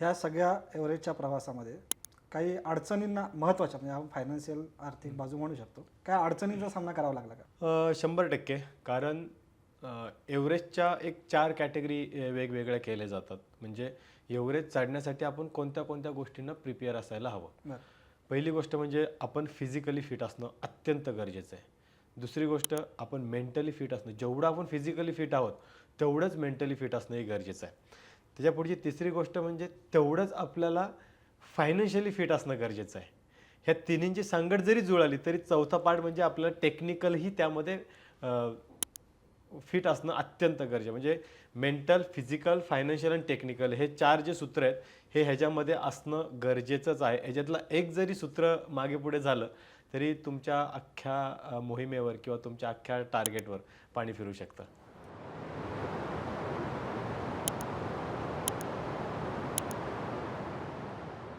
ह्या सगळ्या एव्हरेजच्या प्रवासामध्ये काही अडचणींना महत्त्वाच्या म्हणजे आपण फायनान्शियल आर्थिक बाजू म्हणू शकतो. काय अडचणींचा सामना करावा लागला का? शंभर टक्के. कारण एव्हरेजच्या एक चार कॅटेगरी वेगवेगळ्या केल्या जातात. म्हणजे एव्हरेज चढण्यासाठी आपण कोणत्या कोणत्या गोष्टींना प्रिपेअर असायला हवं. पहिली गोष्ट म्हणजे आपण फिजिकली फिट असणं अत्यंत गरजेचं आहे. दुसरी गोष्ट आपण मेंटली फिट असणं. जेवढं आपण फिजिकली फिट आहोत तेवढंच मेंटली फिट असणंही गरजेचं आहे. त्याच्या पुढची तिसरी गोष्ट म्हणजे तेवढंच आपल्याला फायनान्शियली फिट असणं गरजेचं आहे. ह्या तिन्हींची सांगड जरी जुळाली तरी चौथा पार्ट म्हणजे आपल्याला टेक्निकलही त्यामध्ये फिट असणं अत्यंत गरजेचं म्हणजे मेंटल फिजिकल फायनान्शियल आणि टेक्निकल हे चार जे सूत्र आहेत हे ह्याच्यामध्ये असणं गरजेचंच आहे. ह्याच्यातलं एक जरी सूत्र मागे पुढे झालं तरी तुमच्या अख्ख्या मोहिमेवर किंवा तुमच्या अख्ख्या टार्गेटवर पाणी फिरू शकतं.